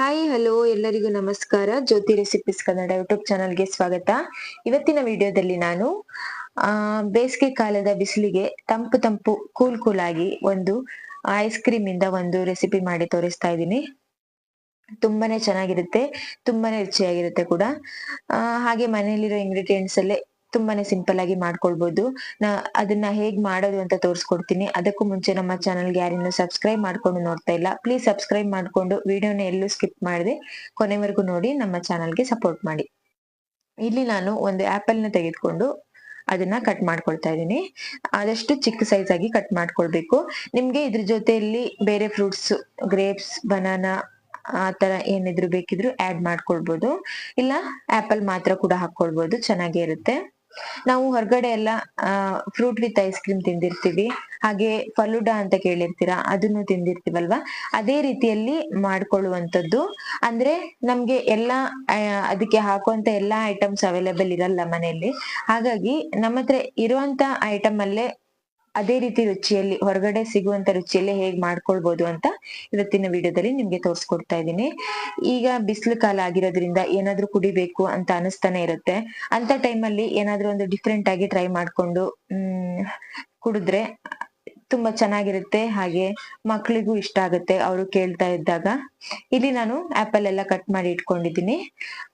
Hi hello ಎಲ್ಲರಿಗೂ ನಮಸ್ಕಾರ. ಜ್ಯೋತಿ recipes Kannada YouTube ಚಾನಲ್ಗೆ ಸ್ವಾಗತ. ಇವತ್ತಿನ ವಿಡಿಯೋದಲ್ಲಿ ನಾನು, ಆ, ಬೇಸಿಗೆ ಕಾಲದ ಬಿಸಿಲಿಗೆ ತಂಪು ತಂಪು ಕೂಲ್ ಕೂಲ್ ಆಗಿ ಒಂದು ಐಸ್ ಕ್ರೀಮ್ ಇಂದ ಒಂದು ರೆಸಿಪಿ ಮಾಡಿ ತೋರಿಸ್ತಾ ಇದ್ದೀನಿ. ತುಂಬಾನೇ ಚೆನ್ನಾಗಿರುತ್ತೆ, ತುಂಬಾನೇ ರುಚಿಯಾಗಿರುತ್ತೆ ಕೂಡ. ಹಾಗೆ ಮನೆಯಲ್ಲಿರೋ ಇಂಗ್ರೀಡಿಯೆಂಟ್ಸ್ ಅಲ್ಲೇ ತುಂಬಾನೇ ಸಿಂಪಲ್ ಆಗಿ ಮಾಡ್ಕೊಳ್ಬಹುದು ನಾ ಅದನ್ನ ಹೇಗ್ ಮಾಡೋದು ಅಂತ ತೋರಿಸ್ಕೊಡ್ತೀನಿ. ಅದಕ್ಕೂ ಮುಂಚೆ ನಮ್ಮ ಚಾನಲ್ಗೆ ಯಾರಿನ್ನೂ ಸಬ್ಸ್ಕ್ರೈಬ್ ಮಾಡ್ಕೊಂಡು ನೋಡ್ತಾ ಇಲ್ಲ ಪ್ಲೀಸ್ ಸಬ್ಸ್ಕ್ರೈಬ್ ಮಾಡ್ಕೊಂಡು ವಿಡಿಯೋನ ಎಲ್ಲೂ ಸ್ಕಿಪ್ ಮಾಡದೆ, ಕೊನೆವರೆಗೂ ನೋಡಿ ನಮ್ಮ ಚಾನಲ್ಗೆ ಸಪೋರ್ಟ್ ಮಾಡಿ. ಇಲ್ಲಿ ನಾನು ಒಂದು ಆಪಲ್ನ ತೆಗೆದುಕೊಂಡು ಅದನ್ನ ಕಟ್ ಮಾಡ್ಕೊಳ್ತಾ ಇದ್ದೀನಿ. ಆದಷ್ಟು ಚಿಕ್ಕ ಸೈಜ್ ಆಗಿ ಕಟ್ ಮಾಡ್ಕೊಳ್ಬೇಕು. ನಿಮ್ಗೆ ಇದ್ರ ಜೊತೆಯಲ್ಲಿ ಬೇರೆ ಫ್ರೂಟ್ಸ್ ಗ್ರೇಪ್ಸ್ ಬನಾನಾ ಆ ತರ ಏನಿದ್ರು ಬೇಕಿದ್ರು ಆಡ್ ಮಾಡ್ಕೊಳ್ಬಹುದು ಇಲ್ಲ ಆಪಲ್ ಮಾತ್ರ ಕೂಡ ಹಾಕೊಳ್ಬಹುದು ಚೆನ್ನಾಗೇ ಇರುತ್ತೆ. ನಾವು ಹೊರಗಡೆ ಎಲ್ಲ ಫ್ರೂಟ್ ವಿತ್ ಐಸ್ ಕ್ರೀಮ್ ತಿಂದಿರ್ತೀವಿ. ಹಾಗೆ ಫಲೂಡಾ ಅಂತ ಕೇಳಿರ್ತೀರಾ, ಅದನ್ನು ತಿಂದಿರ್ತೀವಲ್ವಾ? ಅದೇ ರೀತಿಯಲ್ಲಿ ಮಾಡ್ಕೊಳ್ಳುವಂಥದ್ದು. ಅಂದ್ರೆ ನಮ್ಗೆ ಎಲ್ಲಾ ಅದಕ್ಕೆ ಹಾಕುವಂತ ಎಲ್ಲಾ ಐಟಮ್ಸ್ ಅವೈಲೇಬಲ್ ಇರಲ್ಲ ಮನೆಯಲ್ಲಿ. ಹಾಗಾಗಿ ನಮ್ಮ ಹತ್ರ ಇರುವಂತ ಐಟಮ್ ಅಲ್ಲೇ ಅದೇ ರೀತಿ ರುಚಿಯಲ್ಲಿ, ಹೊರಗಡೆ ಸಿಗುವಂತ ರುಚಿಯಲ್ಲೇ ಹೇಗ್ ಮಾಡ್ಕೊಳ್ಬಹುದು ಅಂತ ಇವತ್ತಿನ ವಿಡಿಯೋದಲ್ಲಿ ನಿಮ್ಗೆ ತೋರಿಸ್ಕೊಡ್ತಾ ಇದ್ದೀನಿ. ಈಗ ಬಿಸಿಲು ಕಾಲ ಆಗಿರೋದ್ರಿಂದ ಏನಾದ್ರೂ ಕುಡಿಬೇಕು ಅಂತ ಅನಿಸ್ತಾನೆ ಇರುತ್ತೆ. ಅಂತ ಟೈಮಲ್ಲಿ ಏನಾದ್ರೂ ಒಂದು ಡಿಫ್ರೆಂಟ್ ಆಗಿ ಟ್ರೈ ಮಾಡ್ಕೊಂಡು, ಹ್ಮ್, ಕುಡಿದ್ರೆ ತುಂಬಾ ಚೆನ್ನಾಗಿರುತ್ತೆ. ಹಾಗೆ ಮಕ್ಳಿಗೂ ಇಷ್ಟ ಆಗುತ್ತೆ. ಅವರು ಕೇಳ್ತಾ ಇದ್ದಾಗ ಇಲ್ಲಿ ನಾನು ಆಪಲ್ ಎಲ್ಲ ಕಟ್ ಮಾಡಿ ಇಟ್ಕೊಂಡಿದ್ದೀನಿ.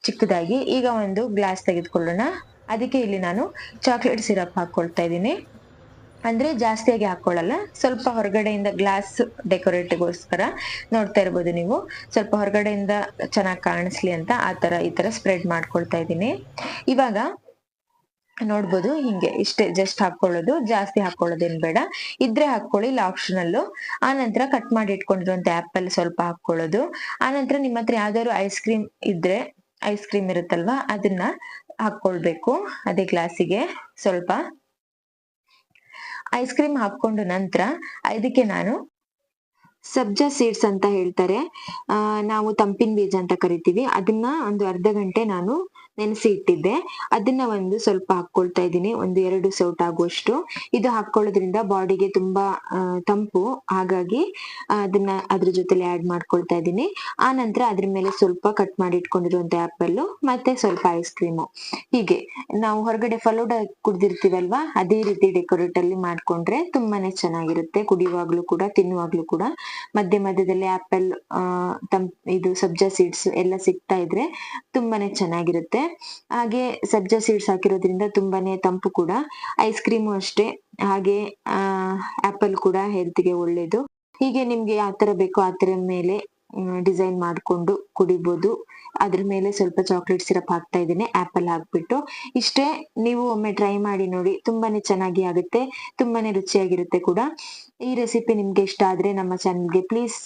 ಚಿಕ್ಕದಾಗಿ. ಈಗ ಒಂದು ಗ್ಲಾಸ್ ತೆಗೆದುಕೊಳ್ಳೋಣ. ಅದಕ್ಕೆ ಇಲ್ಲಿ ನಾನು ಚಾಕ್ಲೇಟ್ ಸಿರಪ್ ಹಾಕೊಳ್ತಾ ಇದ್ದೀನಿ. ಅಂದ್ರೆ ಜಾಸ್ತಿಯಾಗಿ ಹಾಕೊಳ್ಳಲ್ಲ. ಸ್ವಲ್ಪ ಹೊರಗಡೆಯಿಂದ ಗ್ಲಾಸ್ ಡೆಕೋರೇಟ್ಗೋಸ್ಕರ ನೋಡ್ತಾ ಇರ್ಬೋದು ನೀವು. ಸ್ವಲ್ಪ ಹೊರಗಡೆಯಿಂದ ಚೆನ್ನಾಗಿ ಕಾಣಿಸ್ಲಿ ಅಂತ ಆ ತರ, ಈ ತರ ಸ್ಪ್ರೆಡ್ ಮಾಡ್ಕೊಳ್ತಾ ಇದ್ದೀನಿ. ಇವಾಗ ನೋಡ್ಬೋದು ಹಿಂಗೆ ಇಷ್ಟೇ ಜಸ್ಟ್ ಹಾಕೊಳ್ಳೋದು. ಜಾಸ್ತಿ ಹಾಕೊಳ್ಳೋದೇನ್ ಬೇಡ. ಇದ್ರೆ ಹಾಕೊಳ್ಳಿ, ಇಲ್ಲ ಆಪ್ಷನಲ್ಲು ಆ ನಂತರ ಕಟ್ ಮಾಡಿ ಇಟ್ಕೊಂಡಿರುವಂತ ಆಪಲ್ ಸ್ವಲ್ಪ ಹಾಕೊಳ್ಳೋದು. ಆ ನಂತರ ನಿಮ್ಮ ಹತ್ರ ಯಾವ್ದಾದ್ರು ಐಸ್ ಕ್ರೀಮ್ ಇದ್ರೆ ಐಸ್ ಕ್ರೀಮ್ ಇರುತ್ತಲ್ವಾ, ಅದನ್ನ ಹಾಕೊಳ್ಬೇಕು ಅದೇ ಗ್ಲಾಸಿಗೆ ಸ್ವಲ್ಪ ಐಸ್ ಕ್ರೀಮ್ ಹಾಕೊಂಡು ನಂತರ ಇದಕ್ಕೆ ನಾನು ಸಬ್ಜಾ ಸೀಡ್ಸ್ ಅಂತ ಹೇಳ್ತಾರೆ. ಆ, ನಾವು ತಂಪಿನ ಬೀಜ ಅಂತ ಕರಿತೀವಿ. ಅದನ್ನ ಒಂದು ಅರ್ಧ ಗಂಟೆ ನಾನು ನೆನೆಸಿ ಇಟ್ಟಿದ್ದೆ ಅದನ್ನ ಒಂದು ಸ್ವಲ್ಪ ಹಾಕೊಳ್ತಾ ಇದ್ದೀನಿ. ಒಂದು ಎರಡು ಸೌಟ್ ಆಗುವಷ್ಟು. ಇದು ಹಾಕೊಳ್ಳೋದ್ರಿಂದ ಬಾಡಿಗೆ ತುಂಬಾ ತಂಪು. ಹಾಗಾಗಿ ಅದನ್ನ ಅದ್ರ ಜೊತೆಲಿ ಆಡ್ ಮಾಡ್ಕೊಳ್ತಾ ಇದ್ದೀನಿ. ಆ ನಂತರ ಅದ್ರ ಮೇಲೆ ಸ್ವಲ್ಪ ಕಟ್ ಮಾಡಿ ಇಟ್ಕೊಂಡಿರುವಂತ ಆಪಲ್ ಮತ್ತೆ ಸ್ವಲ್ಪ ಐಸ್ ಕ್ರೀಮು ಹೀಗೆ. ನಾವು ಹೊರಗಡೆ ಫಲೋಡ ಕುಡ್ದಿರ್ತೀವಲ್ವಾ? ಅದೇ ರೀತಿ ಡೆಕೋರೇಟ್ ಅಲ್ಲಿ ಮಾಡ್ಕೊಂಡ್ರೆ ತುಂಬಾನೇ ಚೆನ್ನಾಗಿರುತ್ತೆ. ಕುಡಿಯುವಾಗ್ಲೂ ಕೂಡ, ತಿನ್ನುವಾಗ್ಲೂ ಕೂಡ. ಮಧ್ಯ ಮಧ್ಯದಲ್ಲಿ ಆಪಲ್ ತಂ ಇದು ಸಬ್ಜಾ ಸೀಡ್ಸ್ ಎಲ್ಲ ಸಿಗ್ತಾ ಇದ್ರೆ ತುಂಬಾನೇ ಚೆನ್ನಾಗಿರುತ್ತೆ. ಹಾಗೆ ಸಬ್ಜಾ ಸೀಡ್ಸ್ ಹಾಕಿರೋದ್ರಿಂದ ತುಂಬಾನೇ ತಂಪು ಕೂಡ ಐಸ್ ಕ್ರೀಮು ಅಷ್ಟೇ, ಹಾಗೆ ಆಪಲ್ ಕೂಡ ಹೆಲ್ತ್ಗೆ ಒಳ್ಳೇದು. ಹೀಗೆ ನಿಮ್ಗೆ ಯಾವ ತರ ಬೇಕೋ ಆ ತರ ಮೇಲೆ ಡಿಸೈನ್ ಮಾಡ್ಕೊಂಡು ಕುಡಿಬಹುದು ಅದ್ರ ಮೇಲೆ ಸ್ವಲ್ಪ ಚಾಕ್ಲೇಟ್ ಸಿರಪ್ ಹಾಕ್ತಾ ಇದ್ದೀನಿ ಆಪಲ್ ಹಾಕ್ಬಿಟ್ಟು. ಇಷ್ಟೇ ನೀವು ಒಮ್ಮೆ ಟ್ರೈ ಮಾಡಿ ನೋಡಿ, ತುಂಬಾನೇ ಚೆನ್ನಾಗಿ ಆಗುತ್ತೆ, ತುಂಬಾನೇ ರುಚಿಯಾಗಿರುತ್ತೆ ಕೂಡ. ಈ ರೆಸಿಪಿ ನಿಮ್ಗೆ ಇಷ್ಟ ಆದ್ರೆ ನಮ್ಮ ಚಾನಲ್ಗೆ ಪ್ಲೀಸ್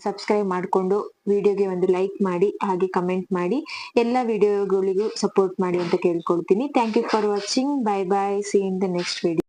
ಸಬ್ಸ್ಕ್ರೈಬ್ ಮಾಡಿಕೊಂಡು ವಿಡಿಯೋಗೆ ಒಂದು ಲೈಕ್ ಮಾಡಿ, ಹಾಗೆ ಕಮೆಂಟ್ ಮಾಡಿ. ಎಲ್ಲ ವಿಡಿಯೋಗಳಿಗೂ ಸಪೋರ್ಟ್ ಮಾಡಿ ಅಂತ ಕೇಳ್ಕೊಳ್ತೀನಿ. Thank you for watching bye bye see in the next video